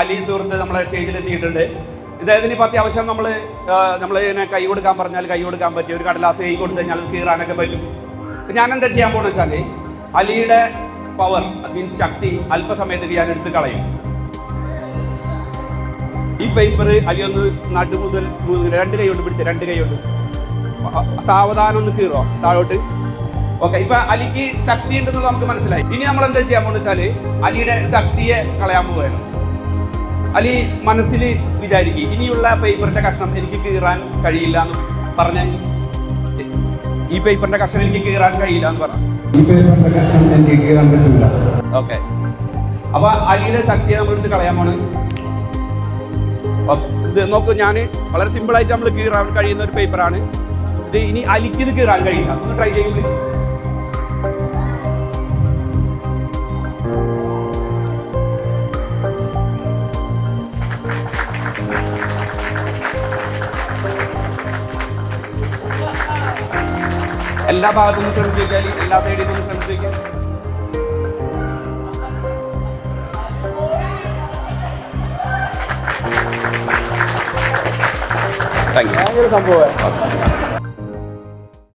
അലി സുഹൃത്ത് നമ്മളെ സ്റ്റേജിൽ എത്തിയിട്ടുണ്ട് ഇദ്ദേഹത്തിന് ഇപ്പം അത്യാവശ്യം നമ്മൾ നമ്മൾ ഇങ്ങനെ കൈ കൊടുക്കാൻ പറഞ്ഞാൽ കൈ കൊടുക്കാൻ പറ്റിയ ഒരു കടലാസ് കൈ കൊടുത്തു കഴിഞ്ഞാൽ കീറാനൊക്കെ പറ്റും. ഞാൻ എന്താ ചെയ്യാൻ പോകുന്നത് വെച്ചാൽ അലിയുടെ പവർ മീൻസ് ശക്തി അല്പസമയത്തേക്ക് ഞാൻ എടുത്ത് കളയും. ഈ പേപ്പർ അലി ഒന്ന് നടു മുതൽ രണ്ട് കൈ കൊണ്ട് പിടിച്ച രണ്ട് കൈ കൊണ്ട്. സാവധാനം ഒന്ന് കീറോ താഴോട്ട്. ഓക്കെ ഇപ്പൊ അലിക്ക് ശക്തി ഉണ്ടെന്നുള്ളത് നമുക്ക് മനസ്സിലായി. ഇനി നമ്മൾ എന്താ ചെയ്യാൻ പോകുന്നത് വെച്ചാൽ അലിയുടെ ശക്തിയെ കളയാൻ പോവുകയാണ്. അലി മനസ്സിൽ വിചാരിക്കും ഇനിയുള്ള പേപ്പറിന്റെ കഷ്ണം എനിക്ക് കീറാൻ കഴിയില്ല എന്ന് പറഞ്ഞ ഈ പേപ്പറിന്റെ കഷ്ണം എനിക്ക് കീറാൻ കഴിയില്ല എന്ന് പറഞ്ഞു. ഈ പേപ്പറിന്റെ കഷ്ണം എനിക്ക് കീറാൻ പറ്റില്ല ഓക്കെ. അപ്പൊ അലിയുടെ ശക്തിയെ നമ്മൾ എടുത്ത് ഓക്കേ. ഇത് നോക്കൂ ഞാൻ വളരെ സിമ്പിൾ ആയിട്ട് നമ്മൾ കീറാൻ കഴിയുന്ന ഒരു പേപ്പറാണ്. ഇത് ഇനി അലിക്ക് ഇത് കീറാൻ കഴിയില്ല. ഒന്ന് ട്രൈ ചെയ്യും പ്ലീസ് എല്ലാ ഭാഗത്തു നിന്നും ശ്രമിച്ചു എല്ലാ സൈഡിൽ നിന്നും ശ്രമിച്ചു നോക്കിയാൽ താങ്ക്